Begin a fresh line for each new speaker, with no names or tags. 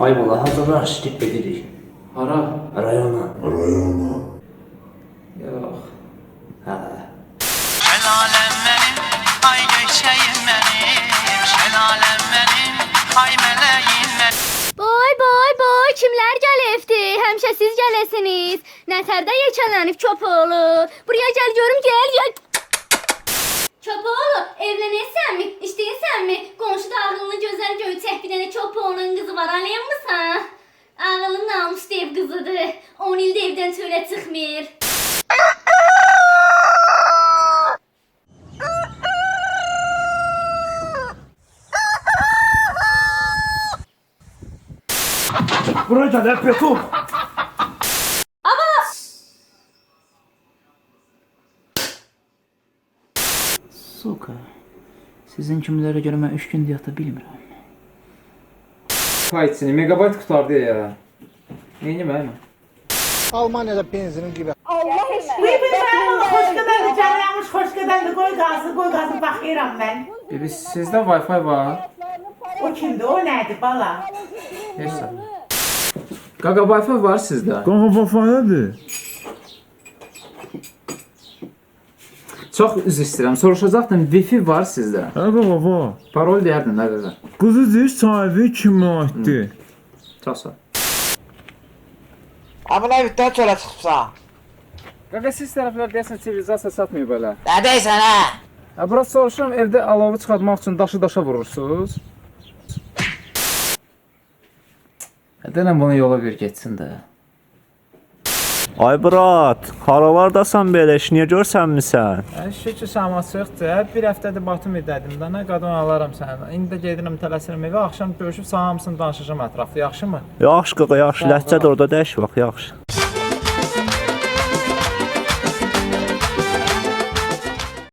Ay bala, hazırlaş, gedib edirik.
Hara?
Rayona.
Yox.
Hə.
Şelalem benim, ay göçeyim benim Şelalem benim, ay meleğim benim
Boy boy boy kimler gəlibdi? Həmişə siz gələsiniz. Nətərdə yekələnib Çopoğlu. Buraya gəl görüm gəl gəl. var anlayan mısın? Ağılın namuslu ev kızıdır. 10 ilde evden söyle çıkmır.
Buraya gel hep. Ama...
Suka. Sizin kimlərə görə mən üç gündür yata. Fayçini megabayt qutardı ya. Neyini mən?
Almaniyada benzinin qiymət
Xoş gedəndi, canıyamış xoş gedəndi. Qoy qalsın, qoy qalsın, baxıram mən.
Bibi sizdə Wi-Fi var.
O kimdir, o nədir bala?
Nə. Qaqa Wi-Fi var sizdə.
Qaqa bafayadır.
Çox üzr istəyirəm. Soruşacaqdım, Wi-Fi var sizdə.
Hə qaqa var.
Parol deyərdin də qaqa.
Qızı deyir sahibi kimə aiddir?
Çox sağ.
nə bitdən çölə çıxıbsan?
Qaqa siz tərəflər deyəsən sivilizasiya satmıyor belə.
Nə deyirsən hə?
Ha bura soruşuram, evdə alovu çıxartmaq üçün daşı daşa vurursunuz. Denən bunu yola bir getsin də.
Ay brat, haralardasan belə iş niyə görsənmisən?
Şükür şama çıxdı. Bir həftədir Batımidədim də. Nə qadın alaram səni. İndi də gedirəm tələsirəm evə. Axşam görüşüb sağ hamısını danışacağam ətrafda. Yaxşımı?
Yaxşı qaqa, yaxşı. Ləhcə də orada dəş vaxt, yaxşı.